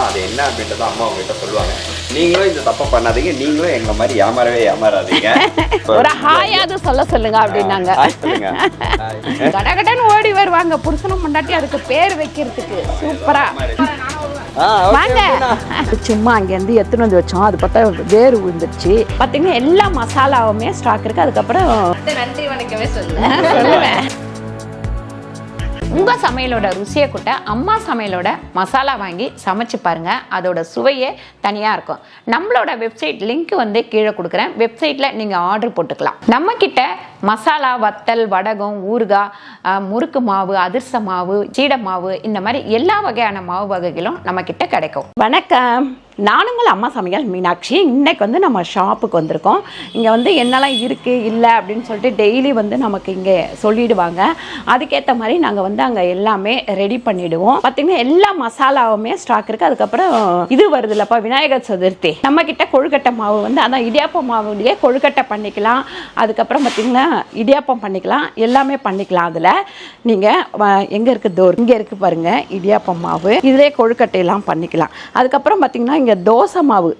அது என்ன அப்படின்றத அம்மா உங்ககிட்ட சொல்லுவாங்க. நீங்களும் இந்த தப்பை பண்ணாதீங்க நீங்களும் எங்களை மாதிரி ஏமாறவே ஏமாறாதீங்க. ஒரு ஹாயாவது சொல்ல சொல்லுங்க அப்படின்னாங்க. கடகடன்னு ஓடி வருவாங்க. புருஷனும் முண்டாட்டி அதுக்கு பேர் வைக்கிறதுக்கு. சூப்பரா. வாங்க சும்மா அங்கேருந்து எடுத்துன்னு வந்து வச்சோம். அது பார்த்தா வேறு விழுந்துருச்சு பார்த்தீங்கன்னா எல்லா மசாலாவுமே ஸ்டாக் இருக்கு. அதுக்கப்புறம் நன்றி வணக்கமே சொல்லு சொல்லுவேன் உங்கள் சமையலோட ருசியை கூட்ட அம்மா சமையலோட மசாலா வாங்கி சமைச்சு பாருங்கள் அதோட சுவையே தனியாக இருக்கும். நம்மளோட வெப்சைட் லிங்க் வந்து கீழே கொடுக்குறேன். வெப்சைட்டில் நீங்கள் ஆர்டர் போட்டுக்கலாம். நம்மக்கிட்ட மசாலா வத்தல் வடகம் ஊறுகாய் முறுக்கு மாவு அதிர்ச மாவு சீடை மாவு இந்த மாதிரி எல்லா வகையான மாவு வகைகளும் நம்மக்கிட்ட கிடைக்கும். வணக்கம். நானுங்கள் அம்மா சமையல் மீனாட்சி. இன்றைக்கு வந்து நம்ம ஷாப்புக்கு வந்திருக்கோம். இங்கே வந்து என்னெல்லாம் இருக்குது இல்லை அப்படின்னு சொல்லிட்டு டெய்லி வந்து நமக்கு இங்கே சொல்லிடுவாங்க. அதுக்கேற்ற மாதிரி நாங்கள் வந்து அங்கே எல்லாமே ரெடி பண்ணிவிடுவோம் பார்த்திங்கன்னா எல்லா மசாலாவுமே ஸ்டாக் இருக்குது அதுக்கப்புறம் இது வருது இல்லைப்பா விநாயகர் சதுர்த்தி. நம்மக்கிட்ட கொழுக்கட்டை மாவு வந்து அதான் இடியாப்ப மாவுலேயே கொழுக்கட்டை பண்ணிக்கலாம். அதுக்கப்புறம் பார்த்திங்கன்னா இடியாப்பம் பண்ணிக்கலாம். எல்லாமே பண்ணிக்கலாம் அதில். நீங்கள் எங்கே இருக்குது தோர்? இங்கே இருக்குது பாருங்கள் இடியாப்பம் மாவு. இதிலே கொழுக்கட்டையெல்லாம் பண்ணிக்கலாம். அதுக்கப்புறம் பார்த்திங்கன்னா இங்கே தோசை மாவு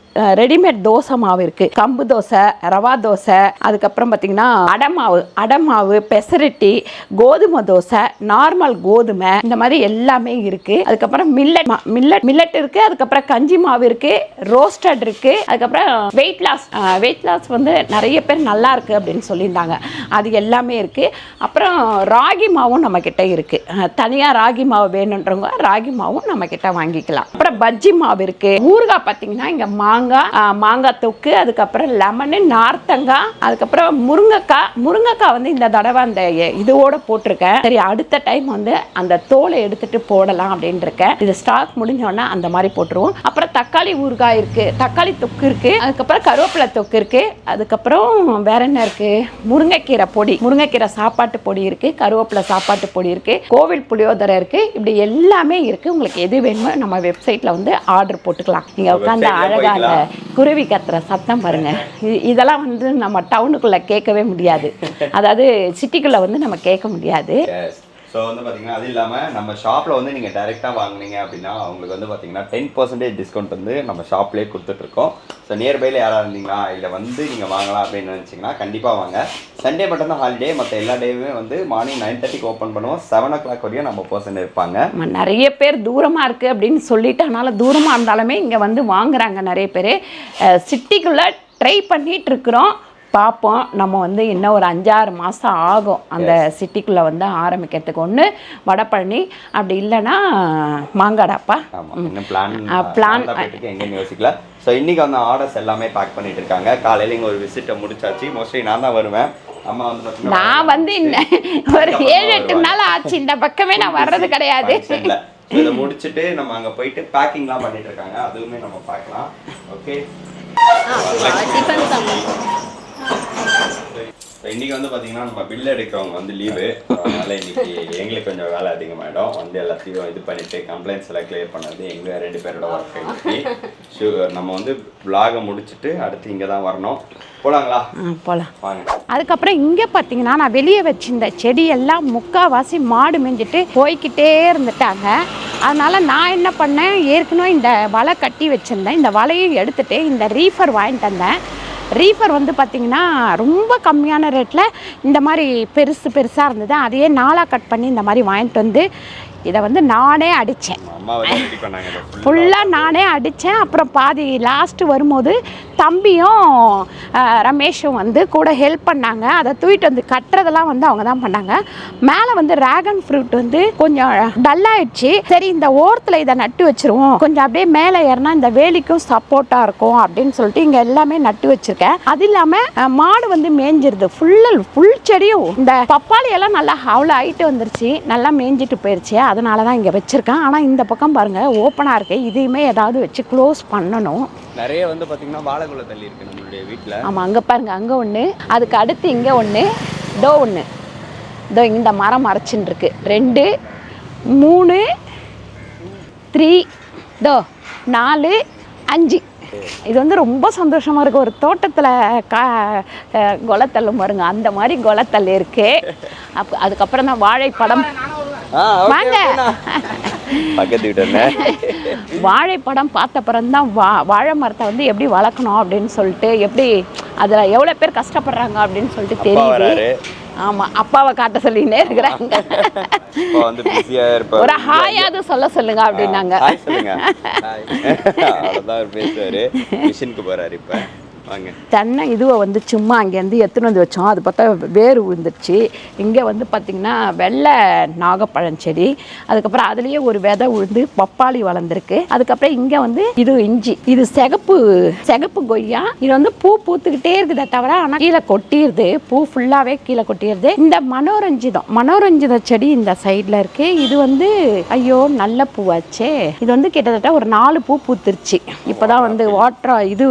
ரெடிமேட் தோசை மாவு இருக்குது கம்பு தோசை ரவா தோசை அதுக்கப்புறம் பார்த்தீங்கன்னா அடை மாவு அடை மாவு பெசரட்டி கோதுமை தோசை நார்மல் கோதுமை இந்த மாதிரி எல்லாமே இருக்குது அதுக்கப்புறம் மில்லட் மில்லட் மில்லட் இருக்குது அதுக்கப்புறம் கஞ்சி மாவு இருக்குது ரோஸ்டட் இருக்குது அதுக்கப்புறம் வெயிட் லாஸ் வெயிட் லாஸ் வந்து நிறைய பேர் நல்லா இருக்குது அப்படின்னு சொல்லியிருந்தாங்க. அது எல்லாமே இருக்குது அப்புறம் ராகி மாவும் நம்மக்கிட்ட இருக்குது தனியாக ராகி மாவு வேணுன்றவங்க ராகி மாவும் நம்மக்கிட்ட வாங்கிக்கலாம். அப்புறம் பஜ்ஜி மாவு இருக்குது ஊறுகாய் பார்த்தீங்கன்னா இங்கே மாங்காய் மாங்காய் தொக்கு அதுக்கப்புறம் லெமனு நார்த்தங்காய் அதுக்கப்புறம் முருங்கைக்காய். முருங்கைக்காய் வந்து இந்த தடவை அந்த இதோடு இதோட போட்டிருக்கேன். சரி அடுத்த டைம் வந்து அந்த தோலை எடுத்துகிட்டு போடலாம் அப்படின்னு இருக்கேன் இது ஸ்டாக் முடிஞ்சோடனே அந்த மாதிரி போட்டுருவோம். அப்புறம் தக்காளி ஊறுகாய் இருக்குது தக்காளி தொக்கு இருக்குது அதுக்கப்புறம் கருவேப்பிலை தொக்கு இருக்குது அதுக்கப்புறம் வேற என்ன இருக்குது முருங்கைக்கீரை பொடி முருங்கைக்கீரை சாப்பாட்டு பொடி இருக்கு கருவேப்பிலை சாப்பாட்டு பொடி இருக்கு கோவில் புளியோதரை இருக்கு இப்படி எல்லாமே இருக்கு. உங்களுக்கு எது வேணுமோ நம்ம வெப்சைட்ல வந்து ஆர்டர் போட்டுக்கலாம். நீங்க உட்காந்து website ல அழகா அந்த. குருவி கத்துற சத்தம் பாருங்க. இ- இதெல்லாம் வந்து நம்ம டவுனுக்குள்ள கேட்கவே முடியாது. அதாவது சிட்டிக்குள்ள வந்து நம்ம கேட்க முடியாது. ஸோ வந்து பார்த்தீங்கன்னா அது இல்லாமல் நம்ம ஷாப்பில் வந்து நீங்கள் டைரெக்டாக வாங்குனீங்க அப்படின்னா அவங்களுக்கு வந்து பார்த்தீங்கன்னா டென் பர்சன்டேஜ் டிஸ்கவுண்ட் வந்து நம்ம ஷாப்லேயே கொடுத்துட்ருக்கோம் ஸோ நியர்பையில் யாராக இருந்தீங்களா? இல்லை வந்து நீங்கள் வாங்கலாம் அப்படின்னு நினச்சிங்கன்னா கண்டிப்பாக வாங்க. சண்டே மட்டும் தான் ஹாலிடே மற்ற எல்லா டேவுமே வந்து மார்னிங் நைன் தேர்ட்டிக்கு ஓப்பன் பண்ணுவோம். செவன் ஓ கிளாக் வரையும் நம்ம பர்சன் இருப்பாங்க. நிறைய பேர் தூரமாக இருக்குது அப்படின்னு சொல்லிட்டு அதனால் தூரமாக இருந்தாலுமே இங்கே வந்து வாங்குறாங்க நிறைய பேர். சிட்டிக்குள்ளே ட்ரை பண்ணிகிட்ருக்குறோம் இருக்கிறோம். பார்ப்போம் நம்ம வந்து இன்னும் ஒரு அஞ்சாறு மாதம் ஆகும் அந்த சிட்டிக்குள்ளே வந்து ஆரம்பிக்கிறதுக்கு. ஒன்று வடபழனி. அப்படி இல்லைன்னா மாங்காடாப்பா. பிளான் ஆ, plan- போயிட்டு எங்கேயும் யோசிக்கல. ஸோ இன்னைக்கு வந்து ஆர்டர்ஸ் எல்லாமே பேக் பண்ணிட்டு இருக்காங்க. காலையில இங்க ஒரு விசிட்டை முடிச்சாச்சு. மோஸ்ட்லி நான் தான் வருவேன். நான் வந்து இன்ன- ஒரு ஏழு எட்டு நாள் ஆச்சு. இந்த பக்கமே நான் வர்றது கிடையாது. இதை முடிச்சுட்டு நம்ம அங்க போயிட்டு பேக்கிங்லாம் பண்ணிட்டு இருக்காங்க. அதுவுமே நம்ம பார்க்கலாம். ஓகே இன்னைக்கு வந்து பாத்தீங்கன்னா நம்ம பில் எடுக்கிறவங்க வந்து லீவு அதனால இன்னைக்கு எங்களுக்கு கொஞ்சம் வேலை அதிகமாயிடும். வந்து எல்லாத்தையும் இது பண்ணிட்டு கம்ப்ளைண்ட்ஸ் எல்லாம் கிளியர் பண்ணது எங்க ரெண்டு பேரோட ஒர்க் இன்னைக்கு. Sure, நம்ம வந்து vlog-அ முடிச்சுட்டு அடுத்து இங்க தான் வரணும். போலாங்களா? வாங்க. அதுக்கப்புறம் இங்கே பார்த்தீங்கன்னா நான் வெளியே வச்சிருந்த செடியெல்லாம் முக்கால்வாசி மாடு மேய்ஞ்சிட்டு போய்க்கிட்டே இருந்துட்டாங்க. அதனால் நான் என்ன பண்ணேன்? ஏற்கனவே இந்த வலை கட்டி வச்சுருந்தேன். இந்த வலையை எடுத்துட்டு இந்த ரீஃபர் வாங்கிட்டு வந்தேன். ரீஃபர் வந்து பார்த்திங்கன்னா ரொம்ப கம்மியான ரேட்டில் இந்த மாதிரி பெருசு பெருசாக இருந்தது. அதையே நாளாக கட் பண்ணி இந்த மாதிரி வாங்கிட்டு வந்து இதை வந்து நானே அடித்தேன். ஃபுல்லாக நானே அடித்தேன். அப்புறம் பாதி லாஸ்ட்டு வரும்போது தம்பியும் ரமேஷும் வந்து கூட ஹெல்ப் பண்ணாங்க. அதை தூக்கிட்டு வந்து கட்டுறதெல்லாம் வந்து அவங்க தான் பண்ணாங்க. மேலே வந்து டிராகன் ஃப்ரூட் வந்து கொஞ்சம் டல்லாயிடுச்சு சரி இந்த ஓரத்தில் இதை நட்டு வச்சிருவோம். கொஞ்சம் அப்படியே மேலே ஏறினா இந்த வேலிக்கும் சப்போர்ட்டாக இருக்கும் அப்படின்னு சொல்லிட்டு இங்கே எல்லாமே நட்டு வச்சிருக்கேன். அது இல்லாமல் மாடு வந்து மேய்ஞ்சிருது ஃபுல்லல் ஃபுல் செடியும். இந்த பப்பாளி எல்லாம் நல்லா அவ்வளோ ஹைட்டு வந்துருச்சு. நல்லா மேய்ஞ்சிட்டு போயிடுச்சு அதனால தான் இங்கே வச்சுருக்கேன். ஆனால் இந்த பக்கம் பாருங்கள் ஓப்பனாக இருக்கு. இதையுமே ஏதாவது வச்சு க்ளோஸ் பண்ணணும். நிறைய வந்து பாத்தீங்கன்னா வாழைக்குள்ள தள்ளி இருக்கு நம்மளுடைய வீட்டுல ஆமாம் அங்கே பாருங்க அங்கே ஒன்று அதுக்கு அடுத்து இங்கே ஒன்று இதோ ஒன்று இதோ இந்த மரம் மறைச்சின்னு இருக்கு ரெண்டு மூணு த்ரீ இதோ நாலு அஞ்சு. இது வந்து ரொம்ப சந்தோஷமாக இருக்குது ஒரு தோட்டத்தில் கா கொலத்தள்ளும் பாருங்க. அந்த மாதிரி கொலத்தல் இருக்கு அப்போ அதுக்கப்புறம் தான் வாழைப்படம். வாங்க. பக்கத்து வீட்டு வாழைப்படம் பார்த்த பிறந்தான் வா வாழை மரத்தை வந்து எப்படி வளர்க்கணும் அப்படின்னு சொல்லிட்டு எப்படி அதில் எவ்வளோ பேர் கஷ்டப்படுறாங்க அப்படின்னு சொல்லிட்டு தெரியுது. ஆமாம் அப்பாவை காட்ட சொல்லினே இருக்கிறாங்க. ஒரு ஹாயாவது சொல்ல சொல்லுங்க அப்படின்னாங்க. சொல்லுங்க. பேசுவாரு. மிஷினுக்கு போறாரு இப்ப. தென்னை இதுவை வந்து சும்மா அங்கேருந்து எடுத்துன்னு வந்து வச்சோம். அது பார்த்தா வேர் விழுந்துருச்சு இங்கே வந்து பார்த்திங்கன்னா வெள்ளை நாகப்பழம் செடி. அதுக்கப்புறம் அதுலேயே ஒரு விதை விழுந்து பப்பாளி வளர்ந்துருக்கு. அதுக்கப்புறம் இங்கே வந்து இது இஞ்சி. இது சிகப்பு சிகப்பு கொய்யா. இது வந்து பூ பூத்துக்கிட்டே இருக்குதே தவிர ஆனால் கீழே கொட்டிடுது பூ ஃபுல்லாகவே கீழே கொட்டிடுது இந்த மனோரஞ்சிதம் மனோரஞ்சித செடி இந்த சைடில் இருக்குது இது வந்து ஐயோ நல்ல பூவாச்சே இது வந்து கிட்டத்தட்ட ஒரு நாலு பூ பூத்துருச்சு. இப்போதான் வந்து வாட்ரா இது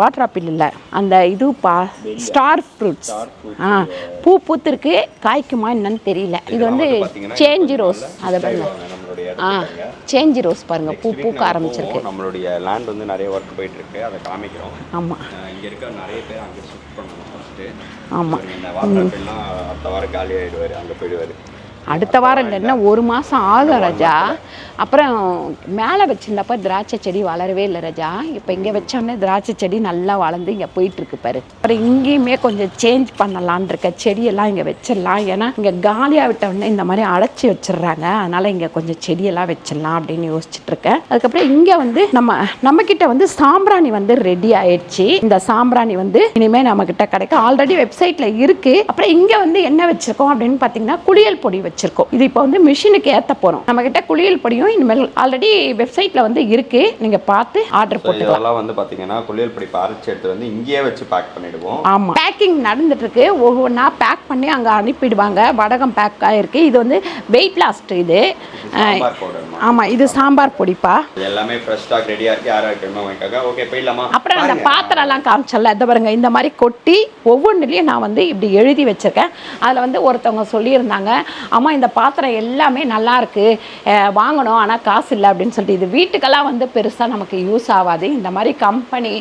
வாட்டர் ஆப்பிள் இல்லை அந்த இது பா ஸ்டார் ஃப்ரூட்ஸ் ஆ பூ பூத்துருக்கு. காய்க்குமா என்னன்னு தெரியல. இது வந்து சேஞ்ச் ரோஸ் அதை பாருங்க. ஆ சேஞ்ச் ரோஸ் பாருங்க. பூ பூக்க ஆரம்பிச்சிருக்கு. நம்மளுடைய லேண்ட் வந்து நிறைய ஒர்க் போயிட்டு இருக்கு அதை காமிக்கிறோம். ஆமாம் இங்க இருக்க நிறைய பேர் அங்க ஷிஃப்ட் பண்ணணும் ஃபர்ஸ்ட் ஆமா. இந்த வாட்டர் அடுத்த வாரம் காலி ஆயிடுவாரு. அங்க போயிடுவாரு. அடுத்த வாரம் இல்லைன்னா ஒரு மாதம் ஆகும் ராஜா. அப்புறம் மேலே வச்சிருந்தப்ப திராட்சை செடி வளரவே இல்லை ராஜா. இப்போ இங்கே வச்சோடனே திராட்சை செடி நல்லா வளர்ந்து இங்கே போயிட்டுருக்கு பாரு. அப்புறம் இங்கேயுமே கொஞ்சம் சேஞ்ச் பண்ணலான் இருக்க. செடியெல்லாம் இங்கே வச்சிடலாம். ஏன்னா இங்கே காலியாக விட்டவுடனே இந்த மாதிரி அடைச்சி வச்சிடுறாங்க. அதனால் இங்கே கொஞ்சம் செடியெல்லாம் வச்சிடலாம் அப்படின்னு யோசிச்சுட்ருக்கேன் அதுக்கப்புறம் இங்கே வந்து நம்ம நம்மக்கிட்ட வந்து சாம்பிராணி வந்து ரெடி ஆயிடுச்சு. இந்த சாம்பிராணி வந்து இனிமேல் நம்மக்கிட்ட கிடைக்கும். ஆல்ரெடி வெப்சைட்டில் இருக்குது அப்புறம் இங்கே வந்து என்ன வச்சுருக்கோம் அப்படின்னு பார்த்தீங்கன்னா குளியல் பொடி வச்சிருக்கோம். இது இப்போ வந்து மிஷினுக்கு ஏற்ற போறோம். நம்ம கிட்ட குளியல் பொடியும். இனிமேல் ஆல்ரெடி வெப்சைட்ல வந்து இருக்கு. நீங்க பார்த்து ஆர்டர் போட்டுக்கலாம். இதெல்லாம் வந்து பாத்தீங்கன்னா குளியல் பொடி அரைச்சி எடுத்து வந்து இங்கேயே வச்சு பேக் பண்ணிடுவோம். ஆமா. பேக்கிங் நடந்துட்டு இருக்கு ஒவ்வொன்றா பேக் பண்ணி அங்க அனுப்பிடுவாங்க. வடகம் பேக் ஆயிருக்கு. இது வந்து வெயிட் லாஸ்ட் இது. சாம்பார் பவுடர் ஆமா. இது சாம்பார் பொடிப்பா. இது எல்லாமே ஃப்ரெஷ் ஸ்டாக் ரெடியா இருக்கு. யாரா இருக்கணுமா ஓகே போயிடலாமா? அப்புறம் அந்த பாத்திரம்லாம் காமிச்சல இந்த பாருங்க. இந்த மாதிரி கொட்டி ஒவ்வொன்றுலையும் நான் வந்து இப்படி எழுதி வச்சிருக்கேன். அதில் வந்து ஒருத்தவங்க சொல்லியிருந்தாங்க. அம்மா இந்த பாத்திரம் எல்லாமே நல்லா இருக்கு. அஹ் வாங்கணும் ஆனால் காசு இல்லை அப்படின்னு சொல்லிட்டு. இது வீட்டுக்கெல்லாம் வந்து பெருசாக நமக்கு யூஸ் ஆகாது. இந்த மாதிரி கம்பெனி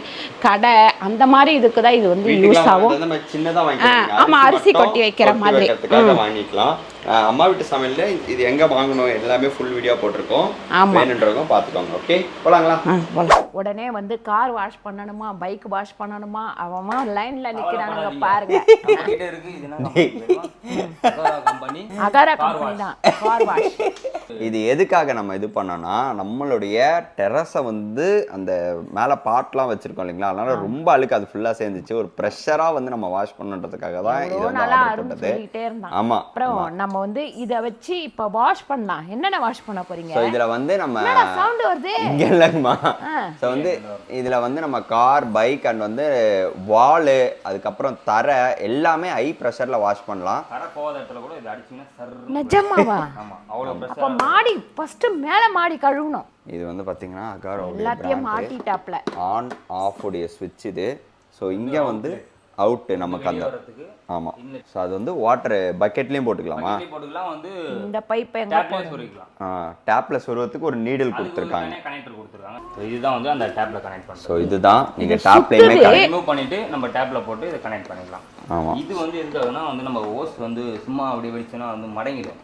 கடை அந்த மாதிரி இதுக்கு தான் இது வந்து யூஸ் ஆகும். வந்து நம்ம சின்னதா வாங்கிக்கலாம். ஆமா, அரிசி கொட்டி வைக்கிற மாதிரி. வாங்கிக்கலாம். அம்மா வீட்டு சமையல்ல இது எங்க வாங்கணும் எல்லாமே ஃபுல் வீடியோ போட்டிருக்கோம். வேணுன்றவங்க பாத்துக்கோங்க ஓகே போலாங்களா. உடனே வந்து கார் வாஷ் பண்ணணுமா பைக் வாஷ் பண்ணணுமா? அவன் லைன்ல நிக்கிறானுங்க பாருங்க. கிட்ட என்ன கம்பெனி தான் கார் வாஷ் இது எதுக்காக நம்ம இது பண்ணோம்னா நம்மளுடைய டெரஸை வந்து அந்த மேலே பாட்லாம் வச்சிருக்கோம் இல்லைங்களா? அதனால ரொம்ப அழுக்கு அது ஃபுல்லாக சேர்ந்துச்சு. ஒரு ப்ரெஷராக வந்து நம்ம வாஷ் பண்ணுன்றதுக்காக தான் இது வந்து ஆர்டர் அருண் போட்டது. சொல்லிட்டே இருந்தான். ஆமா அப்புறம் நம்ம வந்து இத வச்சு இப்ப வாஷ் பண்ணலாம். என்னென்ன வாஷ் பண்ண போறீங்க? ஸோ இதில் வந்து நம்ம சவுண்ட் வருது? இங்கே இல்லைங்கம்மா ஸோ வந்து இதில் வந்து நம்ம கார் பைக் அண்ட் வந்து வாலு அதுக்கப்புறம் தரை எல்லாமே ஹை ப்ரெஷரில் வாஷ் பண்ணலாம். கரை போகாத இடத்துல கூட இது அடிச்சீங்கன்னா சர் நிஜமாவா? ஆமா அவ்வளவு அப்ப மாடி ஃபர்ஸ்ட் மேல மாடி கழுவணும். இது வந்து பார்த்தீங்கன்னா அகாரோ எல்லாத்தையும் மாட்டிட்டாப்ல. ஆன் ஆஃப் உடைய ஸ்விட்ச் இது. ஸோ இங்கே வந்து அவுட்டு நமக்கு அந்த ஆமாம் ஸோ அது வந்து வாட்டர் பக்கெட்லேயும் போட்டுக்கலாமா? போட்டுக்கலாம் வந்து இந்த பைப் எங்க டேப்லேயே சொருகிக்கலாம். டேப்ல சொருவத்துக்கு ஒரு நீடில் கொடுத்துருக்காங்க. கனெக்டர் கொடுத்துருக்காங்க. So இதுதான் வந்து அந்த டேப்ல கனெக்ட் ஸோ பண்ணுறோம் இதுதான். நீங்கள் டேப்லேயுமே ரிமூவ் பண்ணிட்டு நம்ம டேப்ல போட்டு இதை கனெக்ட் பண்ணிக்கலாம். ஆமாம் இது வந்து எதுக்காகனா வந்து நம்ம ஓஸ் வந்து சும்மா அப்படி வெடிச்சோன்னா வந்து மடங்கிடும்.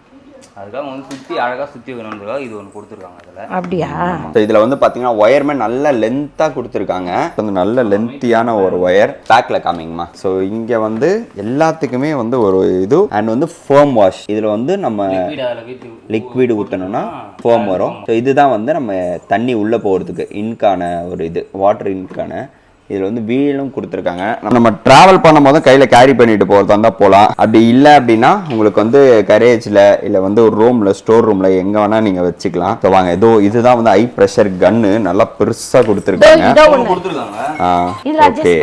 அதுக்காக வந்து சுத்தி அழகா சுத்தி வைக்கணுன்றதுக்காக இது ஒன்று கொடுத்துருக்காங்க அதுல அப்படியா? ஸோ இதில் வந்து பார்த்தீங்கன்னா ஒயர்மே நல்ல லென்த்தாக கொடுத்துருக்காங்க. வந்து நல்ல லென்த்தியான ஒரு ஒயர் பேக்கில் காமிங்கம்மா ஸோ இங்கே வந்து எல்லாத்துக்குமே வந்து ஒரு இது. அண்ட் வந்து ஃபோம் வாஷ் இதில் வந்து நம்ம லிக்விட் ஊற்றணும்னா ஃபோம் வரும். ஸோ இதுதான் வந்து நம்ம தண்ணி உள்ளே போகிறதுக்கு இன்கான ஒரு இது. வாட்டர் இன்கான இதில் வந்து வீலும் கொடுத்துருக்காங்க. நம்ம ட்ராவல் பண்ணும் போது கையில் கேரி பண்ணிட்டு போகிறதா இருந்தால் போகலாம் அப்படி இல்லை அப்படின்னா உங்களுக்கு வந்து கரேஜில் இல்லை வந்து ஒரு ரூமில் ஸ்டோர் ரூமில் எங்கே வேணால் நீங்கள் வச்சுக்கலாம். ஸோ வாங்க ஏதோ இதுதான் வந்து ஹை ப்ரெஷர் கன்னு நல்லா பெருசாக கொடுத்துருக்காங்க. இதோ ஒண்ணு. கொடுத்துருக்காங்க. இதுல ஓகே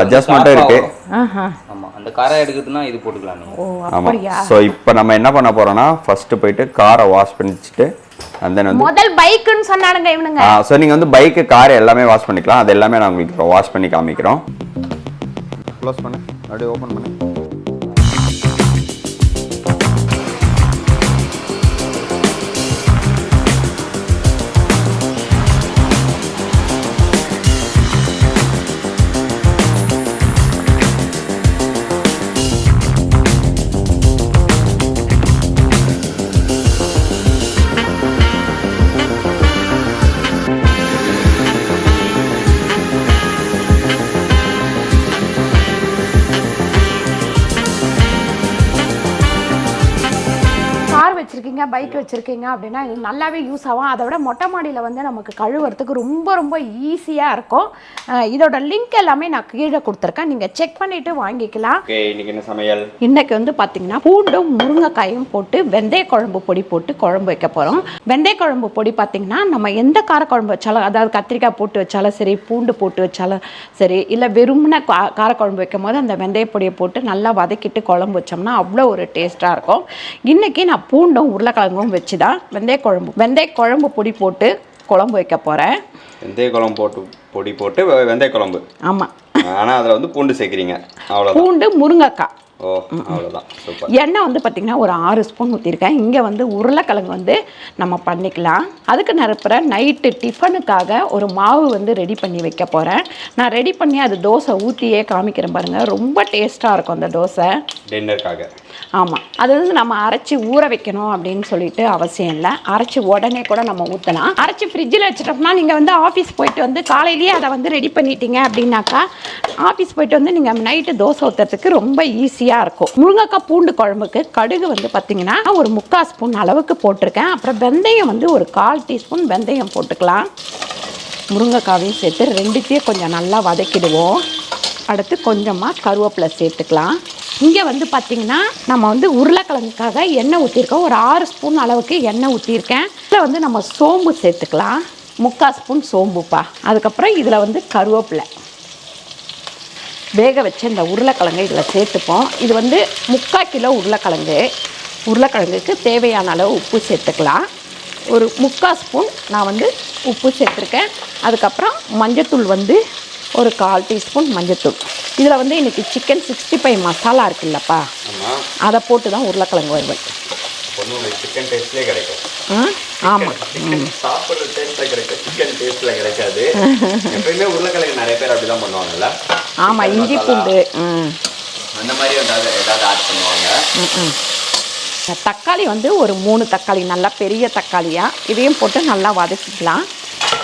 அட்ஜஸ்ட்மெண்ட்டும் இருக்கு. ஆஹா. ஆமா அந்த கரை எடுக்கிறதுனா இது போட்டுக்கலாம் நீங்க. ஓ ஆமாம் அப்படியா? ஸோ இப்போ நம்ம என்ன பண்ண போகிறோம்னா ஃபஸ்ட்டு போயிட்டு காரை வாஷ் பண்ணிச்சுட்டு முதல் பைக்குன்னு சொன்னானுங்க இவனுங்க. ஸோ நீங்கள் வந்து பைக்கு கார் எல்லாமே வாஷ் பண்ணிக்கலாம். அது எல்லாமே நான் உங்களுக்கு இப்போ வாஷ் பண்ணி காமிக்கிறோம். க்ளோஸ் பண்ணு. அப்படியே ஓப்பன் பண்ணு. பைக் வச்சுருக்கீங்க அப்படின்னா நல்லாவே யூஸ் ஆகும். அதை விட மொட்டை மாடியில் வந்து நமக்கு கழுவுறதுக்கு ரொம்ப ரொம்ப ஈஸியாக இருக்கும். இதோட லிங்க் எல்லாமே நான் கீழே கொடுத்துருக்கேன். நீங்கள் செக் பண்ணிவிட்டு வாங்கிக்கலாம். இன்னைக்கு என்ன சமையல்? இன்னைக்கு வந்து பார்த்தீங்கன்னா பூண்டும் முருங்கைக்காயும் போட்டு வெந்தய குழம்பு பொடி போட்டு குழம்பு வைக்க போகிறோம் வெந்தய குழம்பு பொடி பார்த்தீங்கன்னா நம்ம எந்த காரக்குழம்பு வச்சாலும் அதாவது கத்திரிக்காய் போட்டு வச்சாலும் சரி பூண்டு போட்டு வச்சாலும் சரி இல்லை வெறும்ன காரக்குழம்பு வைக்கும் போது அந்த வெந்தய பொடியை போட்டு நல்லா வதக்கிட்டு குழம்பு வச்சோம்னா அவ்வளோ ஒரு டேஸ்ட்டாக இருக்கும். இன்றைக்கி நான் பூண்டும் உருளைக்கிழங்கும் வச்சு தான் வெந்தய குழம்பு வெந்தய குழம்பு பொடி போட்டு குழம்பு வைக்க போகிறேன் வெந்தய குழம்பு போட்டு பொடி போட்டு வெந்தய குழம்பு ஆமாம் ஆனால் அதில் வந்து பூண்டு சேர்க்குறீங்க. அவ்வளோதான் பூண்டு முருங்கைக்காய். ஓ அவ்வளோதான் எண்ணெய் வந்து பார்த்திங்கன்னா ஒரு ஆறு ஸ்பூன் ஊற்றிருக்கேன் இங்கே வந்து உருளைக்கிழங்கு வந்து நம்ம பண்ணிக்கலாம். அதுக்கு நிரப்புற நைட்டு டிஃபனுக்காக ஒரு மாவு வந்து ரெடி பண்ணி வைக்க போகிறேன் நான் ரெடி பண்ணி அது தோசை ஊற்றியே காமிக்கிறேன் பாருங்கள் ரொம்ப டேஸ்ட்டாக இருக்கும் அந்த தோசை. டின்னருக்காக. ஆமாம் அது வந்து நம்ம அரைச்சி ஊற வைக்கணும் அப்படின்னு சொல்லிட்டு அவசியம் இல்லை. அரைச்சி உடனே கூட நம்ம ஊற்றலாம் அரைச்சி ஃப்ரிட்ஜில் வச்சிட்டோம்னா நீங்கள் வந்து ஆஃபீஸ் போயிட்டு வந்து காலையிலேயே அதை வந்து ரெடி பண்ணிட்டீங்க அப்படின்னாக்கா ஆஃபீஸ் போயிட்டு வந்து நீங்கள் நைட்டு தோசை ஊற்றுறதுக்கு ரொம்ப ஈஸியாக இருக்கும். முருங்கைக்காய் பூண்டு குழம்புக்கு கடுகு வந்து பார்த்திங்கன்னா ஒரு முக்கால் ஸ்பூன் அளவுக்கு போட்டிருக்கேன். அப்புறம் வெந்தயம் வந்து ஒரு கால் டீஸ்பூன் வெந்தயம் போட்டுக்கலாம். முருங்கைக்காவையும் சேர்த்து ரெண்டுத்தையும் கொஞ்சம் நல்லா வதக்கிடுவோம். அடுத்து கொஞ்சமாக கருவேப்பிலை சேர்த்துக்கலாம். இங்கே வந்து பார்த்திங்கன்னா நம்ம வந்து உருளைக்கிழங்குக்காக எண்ணெய் ஊற்றிருக்கோம் ஒரு ஆறு ஸ்பூன் அளவுக்கு எண்ணெய் ஊற்றிருக்கேன் இதில் வந்து நம்ம சோம்பு சேர்த்துக்கலாம். முக்கால் ஸ்பூன் சோம்புப்பா. அதுக்கப்புறம் இதில் வந்து கருவேப்பிலை. வேக வச்ச இந்த உருளைக்கிழங்கு இதில் சேர்த்துப்போம். இது வந்து முக்கால் கிலோ உருளைக்கிழங்கு. உருளைக்கிழங்குக்கு தேவையான அளவு உப்பு சேர்த்துக்கலாம். ஒரு முக்கால் ஸ்பூன் நான் வந்து உப்பு சேர்த்துருக்கேன். அதுக்கப்புறம் மஞ்சத்தூள் வந்து ஒரு கால் டீஸ்பூன் மஞ்சத்தூள். இதில் வந்து இன்றைக்கி சிக்கன் சிக்ஸ்டி ஃபைவ் மசாலா இருக்குல்லப்பா அதை போட்டு தான் உருளைக்கிழங்கு வருவேன் சிக்கன் டேஸ்ட்லேயே கிடைக்கும். ஆமாம் சிக்கன் சாப்பிட்ற டேஸ்ட்டில் கிடைக்கும் சிக்கன் டேஸ்ட்டில் கிடைக்காது. எப்பயுமே உருளைக்கிழங்கு நிறைய பேர் அப்படி தான் பண்ணுவாங்கல்ல ஆமாம் இஞ்சி பூண்டு ம். அந்த மாதிரி ஏதாவது ஏதாவது ஆட் பண்ணுவாங்க. தக்காளி வந்து ஒரு மூணு தக்காளி நல்லா பெரிய தக்காளியாக இதையும் போட்டு நல்லா வதக்கிக்கலாம்.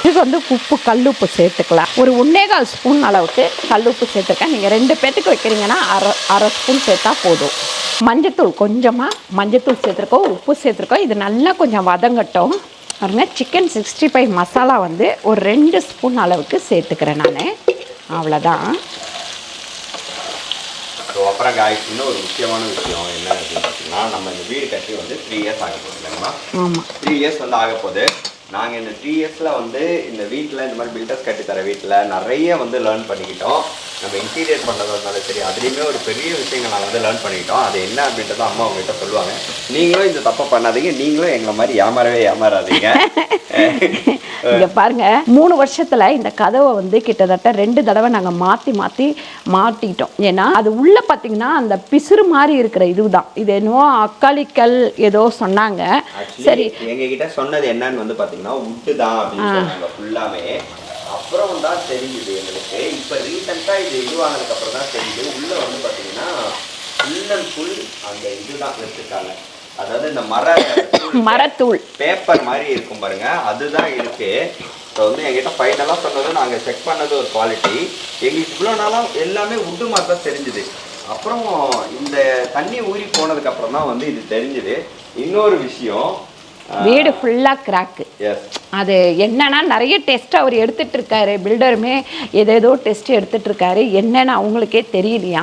இதுக்கு வந்து உப்பு கல்லுப்பு சேர்த்துக்கலாம். ஒரு ஒன்னேகால் ஸ்பூன் அளவுக்கு கல்லுப்பு சேர்த்துருக்கேன். நீங்கள் ரெண்டு பேர்த்துக்கு வைக்கிறீங்கன்னா அரை அரை ஸ்பூன் சேர்த்தா போதும். மஞ்சத்தூள் கொஞ்சமாக மஞ்சத்தூள் சேர்த்துருக்கோம் உப்பு சேர்த்துருக்கோம். இது நல்லா கொஞ்சம் வதங்கட்டும். பாருங்க சிக்கன் சிக்ஸ்டி ஃபைவ் மசாலா வந்து ஒரு ரெண்டு ஸ்பூன் அளவுக்கு சேர்த்துக்கிறேன் நான். அவ்வளோதான் ஸோ அப்புறம் காய்ஸ் இன்னும் ஒரு முக்கியமான விஷயம் என்ன அப்படின்னு பார்த்தீங்கன்னா நம்ம இந்த வீடு கட்டி வந்து த்ரீ இயர்ஸ் ஆக போகுது இல்லைங்களா? த்ரீ இயர்ஸ் வந்து ஆக போகுது. நாங்கள் இந்த த்ரீ இயர்ஸில் வந்து இந்த வீட்டில் இந்த மாதிரி பில்டர்ஸ் கட்டி தர வீட்டில் நிறைய வந்து லேர்ன் பண்ணிக்கிட்டோம். நம்ம இன்டீரியர் பண்ணுறதா இருந்தாலும் சரி அதுலேயுமே ஒரு பெரிய விஷயங்கள் நாங்கள் வந்து லேர்ன் பண்ணிக்கிட்டோம். அது என்ன அப்படின்றத அம்மா உங்ககிட்ட சொல்லுவாங்க. நீங்களும் இந்த தப்பை பண்ணாதீங்க நீங்களும் எங்களை மாதிரி ஏமாறவே ஏமாறாதீங்க. இங்க பாருங்க மூணு வருஷத்துல இந்த கதவை வந்து கிட்டத்தட்ட ரெண்டு தடவை நாங்க மாத்தி மாத்தி மாட்டிட்டோம். ஏன்னா அது உள்ள பாத்தீங்கன்னா அந்த பிசுறு மாதிரி இருக்கிற இதுதான். இது என்னவோ அக்காளிக்கல் ஏதோ சொன்னாங்க. சரி. எங்ககிட்ட சொன்னது என்னன்னு வந்து பார்த்தீங்கன்னா உட்டு தான் அப்படின்னு ஃபுல்லாமே அப்புறம் தான் தெரியுது எங்களுக்கு. இப்போ ரீசெண்டாக இது இதுவானதுக்கு அப்புறம் தான் தெரியுது. உள்ள வந்து பார்த்தீங்கன்னா ஃபுல் அண்ட் ஃபுல் அந்த இதுதான் வச்சிருக்காங்க அதாவது இந்த மர மரத்தூள். பேப்பர் மாதிரி இருக்கும் பாருங்க. அதுதான் இருக்கு. ஸோ வந்து எங்கிட்ட ஃபைனலாக சொன்னது நாங்கள் செக் பண்ணது ஒரு குவாலிட்டி எங்களுக்கு இவ்வளோ நாளாக எல்லாமே உட்டு மாதிரி தான் தெரிஞ்சுது. அப்புறம் இந்த தண்ணி ஊறி போனதுக்கு அப்புறம் தான் வந்து இது தெரிஞ்சுது. இன்னொரு விஷயம் வீடு ஃபுல்லா கிராக்கு அது என்னன்னா நிறைய டெஸ்ட் அவர் எடுத்துட்டு இருக்காரு பில்டருமே ஏதேதோ டெஸ்ட் எடுத்துட்டு இருக்காரு என்னன்னு அவங்களுக்கே தெரியலையா?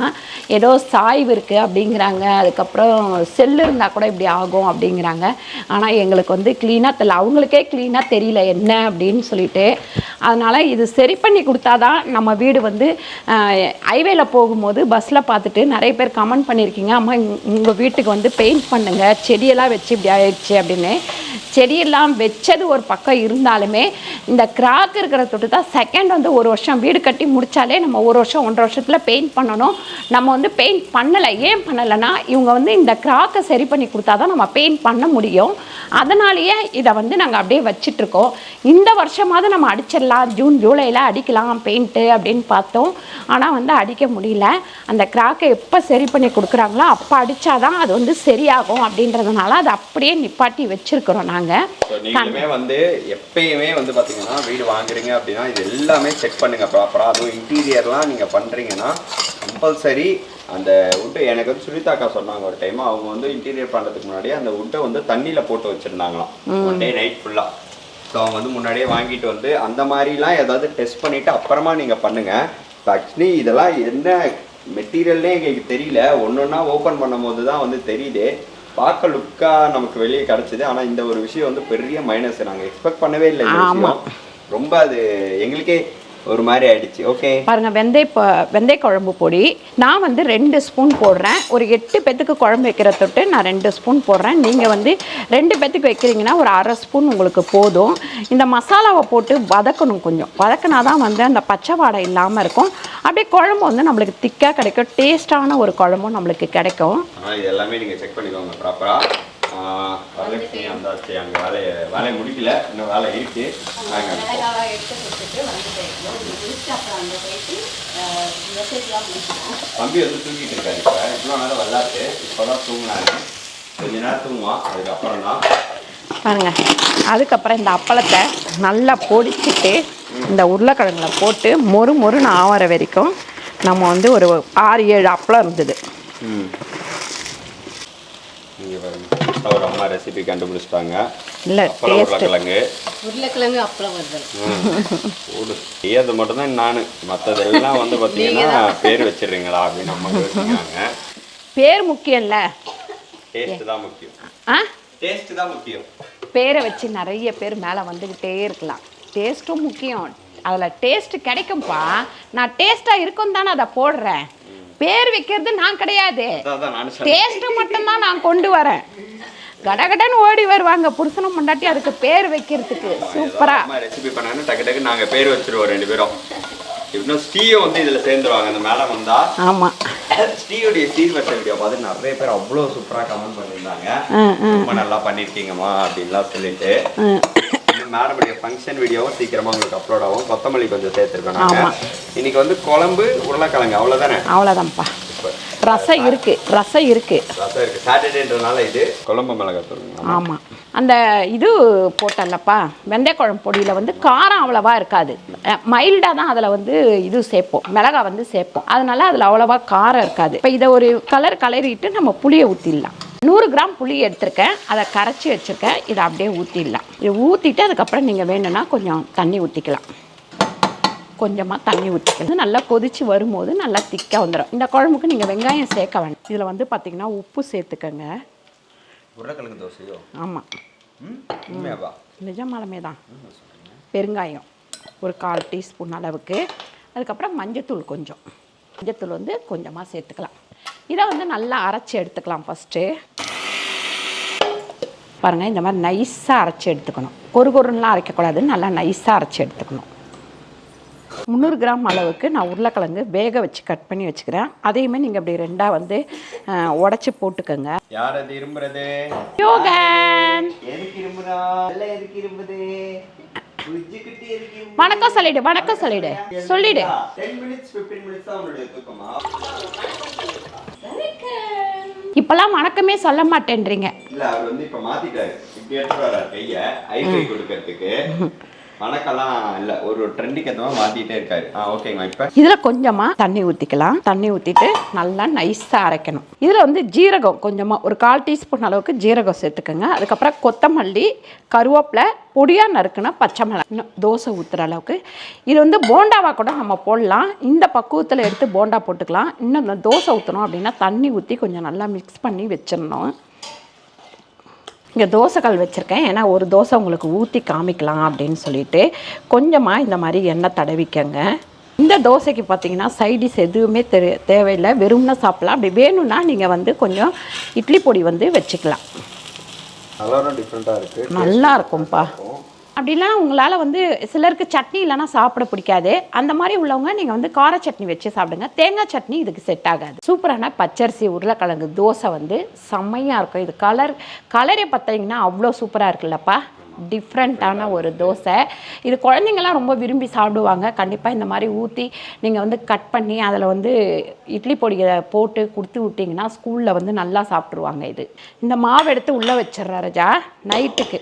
ஏதோ சாய்வு இருக்கு அப்படிங்கிறாங்க. அதுக்கப்புறம் செல் இருந்தால் கூட இப்படி ஆகும் அப்படிங்கிறாங்க. ஆனால் எங்களுக்கு வந்து க்ளீனாக தெரியல. அவங்களுக்கே க்ளீனாக தெரியல என்ன அப்படின்னு சொல்லிட்டு. அதனால இது சரி பண்ணி கொடுத்தாதான் நம்ம வீடு வந்து ஹைவேல போகும்போது பஸ்ஸில் பார்த்துட்டு நிறைய பேர் கமெண்ட் பண்ணியிருக்கீங்க. அம்மா உங்கள் வீட்டுக்கு வந்து பெயிண்ட் பண்ணுங்க. செடியெல்லாம் வச்சு இப்படி ஆயிடுச்சு அப்படின்னு. செடியெல்லாம் வச்சது ஒரு பக்கம் இருந்தாலுமே இந்த கிராக் இருக்கிற தொட்டு தான் செகண்ட் வந்து ஒரு வருஷம் வீடு கட்டி முடிச்சாலே நம்ம ஒரு வருஷம் ஒன்றரை வருஷத்தில் பெயிண்ட் பண்ணணும். நம்ம வந்து பெயிண்ட் பண்ணலை ஏன் பண்ணலைன்னா இவங்க வந்து இந்த கிராக்கை சரி பண்ணி கொடுத்தா தான் நம்ம பெயிண்ட் பண்ண முடியும். அதனாலேயே இதை வந்து நாங்கள் அப்படியே வச்சிட்ருக்கோம் இந்த வருஷமாவது நம்ம அடிச்சிடலாம். ஜூன் ஜூலையில் அடிக்கலாம் பெயிண்ட்டு அப்படின்னு பார்த்தோம். ஆனால் வந்து அடிக்க முடியல. அந்த கிராக்கை எப்போ சரி பண்ணி கொடுக்குறாங்களோ அப்போ அடித்தாதான் அது வந்து சரியாகும் அப்படின்றதுனால அதை அப்படியே நிப்பாட்டி வச்சுருக்குறோம் நாங்கள் வந்து எப்பயுமே வந்து பார்த்தீங்கன்னா வீடு வாங்குறீங்க அப்படின்னா இது எல்லாமே செக் பண்ணுங்க. ப்ராப்பராக அதுவும் இன்டீரியர்லாம் நீங்கள் பண்ணுறீங்கன்னா கம்பல்சரி அந்த வுட்டை எனக்கு வந்து சுனிதாக்கா சொன்னாங்க ஒரு டைம் அவங்க வந்து இன்டீரியர் பண்ணுறதுக்கு முன்னாடி அந்த வுட்டை வந்து தண்ணியில் போட்டு வச்சுருந்தாங்களாம். ஒன் டே நைட் ஃபுல்லாக ஸோ அவங்க வந்து முன்னாடியே வாங்கிட்டு வந்து அந்த மாதிரிலாம் ஏதாவது டெஸ்ட் பண்ணிவிட்டு அப்புறமா நீங்கள் பண்ணுங்கள் ஆக்சுவலி இதெல்லாம் என்ன மெட்டீரியல்னே எங்களுக்கு தெரியல. ஒன்று ஒன்றா ஓப்பன் பண்ணும்போது தான் வந்து தெரியுது. பார்க்க லுக்காக நமக்கு வெளியே கிடச்சிது. ஆனால் இந்த ஒரு விஷயம் வந்து பெரிய மைனஸ் நாங்கள் எக்ஸ்பெக்ட் பண்ணவே இல்லை ரொம்ப அது எங்களுக்கே ஒரு மாதிரி ஆயிடுச்சு. ஓகே பாருங்க வெந்தய வெந்தய குழம்பு பொடி. நான் வந்து ரெண்டு ஸ்பூன் போடுறேன். ஒரு எட்டு பேத்துக்கு குழம்பு வைக்கிற தொட்டு நான் ரெண்டு ஸ்பூன் போடுறேன். நீங்கள் வந்து ரெண்டு பேத்துக்கு வைக்கிறீங்கன்னா ஒரு அரை ஸ்பூன் உங்களுக்கு போதும். இந்த மசாலாவை போட்டு வதக்கணும் கொஞ்சம். வதக்கினா தான் வந்து அந்த பச்சை வாடை இல்லாமல் இருக்கும். அப்படியே குழம்பு வந்து நம்மளுக்கு திக்காக கிடைக்கும். டேஸ்டான ஒரு குழம்பும் நம்மளுக்கு கிடைக்கும். ஆனால் இது எல்லாமே நீங்கள் செக் பண்ணிக்கோங்க ப்ராப்பராக வரலட்சுமி வந்தாச்சு அங்கே வேலையை வேலையை முடிக்கல. இன்னும் வேலை இருக்கு. நாங்கள் தம்பி வந்து தூங்கிட்டு இருக்காரு இப்போ. இவ்வளோ நேரம் விளாட்டு இப்போ தான் தூங்கினாங்க கொஞ்ச நேரம் தூங்குவான். அதுக்கப்புறம் தான். பாருங்க. அதுக்கப்புறம் இந்த அப்பளத்தை நல்லா பொடிச்சிட்டு இந்த உருளைக்கிழங்குல போட்டு மொறு மொறுன்னு ஆவற வரைக்கும் நம்ம வந்து ஒரு ஆறு ஏழு அப்பளம் இருந்தது. ம். நீங்கள் பாருங்க. ஒரு அம்மா ரெசிபி கண்டுபிடிச்சிட்டாங்க. இல்லை அப்புறம் டேஸ்ட்டு உருளைக்கிழங்கு. உருளைக்கிழங்கு அப்பளம் அது மட்டும் தான் நான். மற்றதெல்லாம் வந்து பார்த்தீங்கன்னா பேர் வச்சிடுறீங்களா அப்படின்னு அம்மா யோசிக்கிறாங்க. பேர் முக்கியம் இல்லை டேஸ்ட் தான் முக்கியம். ஆ? டேஸ்ட் தான் முக்கியம். பேரை வச்சு நிறைய பேர் மேலே வந்துக்கிட்டே இருக்கலாம். டேஸ்ட்டும் முக்கியம். அதில் டேஸ்ட் கிடைக்கும்ப்பா நான் டேஸ்ட்டாக இருக்கும் தானே அதை போடுறேன். பேர் வைக்கிறது நான் கிடையாது. டேஸ்ட்டு மட்டும்தான் நான் கொண்டு வரேன். கடகடன்னு ஓடி வருவாங்க புருஷனும் முண்டாட்டி அதுக்கு பேர் வைக்கிறதுக்கு. சூப்பரா அம்மா ரெசிபி பண்ணாங்க டக்கு டக்கு நாங்க பேர் வச்சிருவோம் ரெண்டு பேரும். இன்னும் ஸ்டீயும் வந்து இதுல சேர்ந்துருவாங்க அந்த மேடம் வந்தா. ஆமா. ஸ்டீயோடைய ஸ்டீல் வச்ச வீடியோ பார்த்து நிறைய பேர் அவ்வளோ சூப்பரா கமெண்ட் பண்ணியிருந்தாங்க. ரொம்ப நல்லா பண்ணியிருக்கீங்கம்மா அப்படின்லாம் சொல்லிட்டு. மேடமுடைய ஃபங்க்ஷன் வீடியோவும் சீக்கிரமா உங்களுக்கு அப்லோட் ஆகும். கொத்தமல்லி கொஞ்சம் சேர்த்துருக்கோம் நாங்க. ஆமா. இன்னைக்கு வந்து குழம்பு உருளைக்கிழங்கு அவ்வளவுதானே? அவ்வளோதான்ப்பா ரசம் இருக்கு ரசம் இருக்கு. ரசம் இருக்கு. சாட்டர்டேன்றனால இது குழம்பு மிளகாய் தூள். ஆமா. அந்த இது போட்டல்லப்பா வெந்தய குழம்பு பொடியில் வந்து காரம் அவ்வளவா இருக்காது. மைல்டாக தான் அதில் வந்து இது சேர்ப்போம். மிளகாய் வந்து சேர்ப்போம். அதனால அதில் அவ்வளவா காரம் இருக்காது. இப்போ இதை ஒரு கலர் கலரிட்டு நம்ம புளியை ஊற்றிடலாம் நூறு கிராம் புளி எடுத்திருக்கேன். அதை கரைச்சி வச்சுருக்கேன். இதை அப்படியே ஊற்றிடலாம் இதை ஊற்றிட்டு அதுக்கப்புறம் நீங்கள் வேணும்னா கொஞ்சம் தண்ணி ஊற்றிக்கலாம் கொஞ்சமாக தண்ணி ஊற்றிக்கலாம் நல்லா கொதிச்சு வரும்போது நல்லா திக்காக வந்துடும் இந்த குழம்புக்கு நீங்கள் வெங்காயம் சேர்க்க வேண்டாம் இதில் வந்து பார்த்தீங்கன்னா உப்பு சேர்த்துக்கங்க. உருளைக்கிழங்கு தோசையோ? ஆமாம் நிஜமாலுமே தான் பெருங்காயம் ஒரு கால் டீஸ்பூன் அளவுக்கு. அதுக்கப்புறம் மஞ்சத்தூள் கொஞ்சம். மஞ்சத்தூள் வந்து கொஞ்சமாக சேர்த்துக்கலாம். இதை வந்து நல்லா அரைச்சி எடுத்துக்கலாம் ஃபஸ்ட்டு பாருங்கள் இந்த மாதிரி நைஸாக அரைச்சி எடுத்துக்கணும். கொரு கொருன்னெலாம் அரைக்கக்கூடாது நல்லா நைஸாக அரைச்சி எடுத்துக்கணும். முந்நூறு கிராம் அளவுக்கு நான் உருளைக்கிழங்கு வேக வச்சு கட் பண்ணி வச்சுக்கிறேன். அதையுமே நீங்கள் இப்படி ரெண்டாக வந்து உடச்சி போட்டுக்கோங்க. யார் அது இரும்புறது? யோகன்? வணக்கம் சொல்லிடு வணக்கம் சொல்லிடு. சொல்லிடு. 10 minutes 15 minutes தான் உன்னுடைய தூக்கமா இப்பெல்லாம் வணக்கமே சொல்ல மாட்டேன்றீங்க. இல்ல அவர் வந்து இப்ப மாத்திட்டாரு. இப்படி எடுத்துட்டு வர்றாரு கைய ஐஃபை கொடுக்கறதுக்கு. வணக்கம்லாம் இல்ல. ஒரு ட்ரெண்டுக்கு ஏற்ற மாதிரி மாத்திட்டே இருக்காரு. ஆ இப்ப? இதில் கொஞ்சமாக தண்ணி ஊற்றிக்கலாம் தண்ணி ஊற்றிட்டு நல்லா நைஸாக அரைக்கணும். இதில் வந்து ஜீரகம் கொஞ்சமாக ஒரு கால் டீஸ்பூன் அளவுக்கு ஜீரகம் சேர்த்துக்கோங்க. அதுக்கப்புறம் கொத்தமல்லி கருவேப்பிலை பொடியாக நறுக்குன பச்சை மிளகா இன்னும் தோசை ஊற்றுற அளவுக்கு. இது வந்து போண்டாவாக கூட நம்ம போடலாம். இந்த பக்குவத்தில் எடுத்து போண்டா போட்டுக்கலாம். இன்னும் இந்த தோசை ஊற்றணும் அப்படின்னா தண்ணி ஊற்றி கொஞ்சம் நல்லா மிக்ஸ் பண்ணி வச்சிடணும். இங்கே தோசைக்கல் வச்சுருக்கேன். ஏன்னா ஒரு தோசை உங்களுக்கு ஊற்றி காமிக்கலாம் அப்படின்னு சொல்லிட்டு கொஞ்சமாக இந்த மாதிரி எண்ணெய் தடவிக்கங்க. இந்த தோசைக்கு பார்த்தீங்கன்னா சைடிஸ் எதுவுமே தெரி தேவையில்லை. வெறும்னா சாப்பிடலாம். அப்படி வேணும்னா நீங்கள் வந்து கொஞ்சம் இட்லி பொடி வந்து வச்சுக்கலாம். நல்லா இருக்கும்ப்பா அப்படிலாம் உங்களால் வந்து சிலருக்கு சட்னி இல்லைன்னா சாப்பிட பிடிக்காது. அந்த மாதிரி உள்ளவங்க நீங்கள் வந்து கார சட்னி வச்சு சாப்பிடுங்க. தேங்காய் சட்னி இதுக்கு செட் ஆகாது. சூப்பரான பச்சரிசி உருளைக்கிழங்கு தோசை வந்து செம்மையாக இருக்கும். இது கலர் கலரே பார்த்தீங்கன்னா அவ்வளோ சூப்பராக இருக்குல்லப்பா. டிஃப்ரெண்ட்டான ஒரு தோசை. இது குழந்தைங்கள்லாம் ரொம்ப விரும்பி சாப்பிடுவாங்க. கண்டிப்பாக இந்த மாதிரி ஊற்றி நீங்கள் வந்து கட் பண்ணி அதில் வந்து இட்லி பொடியை போட்டு கொடுத்து விட்டிங்கன்னா ஸ்கூலில் வந்து நல்லா சாப்பிட்ருவாங்க இது. இந்த மாவு எடுத்து உள்ளே வச்சிடுறா ரஜா. நைட்டுக்கு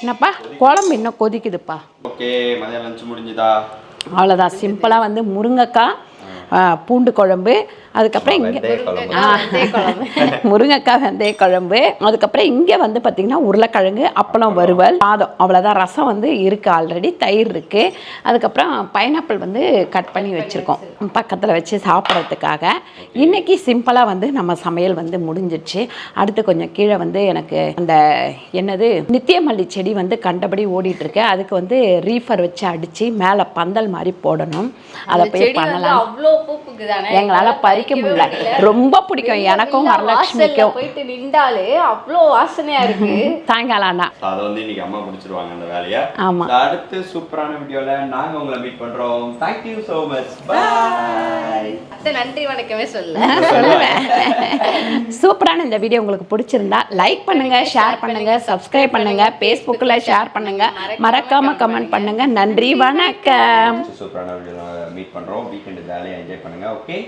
என்னப்பா? குழம்பு இன்னும் கொதிக்குதுப்பா. ஓகே மதியம் லஞ்ச் முடிஞ்சுதா? அவ்வளோதான் சிம்பிளாக வந்து முருங்கைக்காய் பூண்டு குழம்பு அதுக்கப்புறம் இங்கே முருங்கைக்காய் வெந்தய குழம்பு. அதுக்கப்புறம் இங்கே வந்து பார்த்திங்கன்னா உருளைக்கிழங்கு அப்பளம் வறுவல் சாதம். அவ்வளோதான் ரசம் வந்து இருக்குது ஆல்ரெடி தயிர் இருக்குது அதுக்கப்புறம் பைனாப்பிள் வந்து கட் பண்ணி வச்சுருக்கோம். பக்கத்தில் வச்சு சாப்பிட்றதுக்காக. இன்றைக்கி சிம்பிளாக வந்து நம்ம சமையல் வந்து முடிஞ்சிடுச்சு. அடுத்து கொஞ்சம் கீழே வந்து எனக்கு அந்த என்னது நித்தியமல்லி செடி வந்து கண்டபடி ஓடிட்டு இருக்கு அதுக்கு வந்து ரீஃபர் வச்சு அடித்து மேலே பந்தல் மாதிரி போடணும். அதை போய் பண்ணலாம். அவ்வளோ பூப்புக்குதானே பறிக்க முடியல. ரொம்ப பிடிக்கும். எனக்கும் வரலட்சுமிக்கும். போயிட்டு நின்றாலே அவ்வளோ வாசனையா இருக்கு. சாயங்காலம் ஆனா அதை வந்து இன்னைக்கு அம்மா முடிச்சிருவாங்க அந்த வேலையை. ஆமா. அடுத்து சூப்பரான வீடியோல நாங்க உங்களை மீட் பண்றோம். தேங்க்யூ so மச் பாய் அத்தை நன்றி. வணக்கமே சொல்ல. சொல்லுவேன் சூப்பரான இந்த வீடியோ உங்களுக்கு பிடிச்சிருந்தா லைக் பண்ணுங்க ஷேர் பண்ணுங்க சப்ஸ்கிரைப் பண்ணுங்க ஃபேஸ்புக்கில் ஷேர் பண்ணுங்க. மறக்காம கமெண்ட் பண்ணுங்க. நன்றி வணக்கம். சூப்பரான வீடியோ மீட் பண்றோம். வீக்கெண்ட் ஜாலியாக என்ஜாய் பண்ணுங்க ஓகே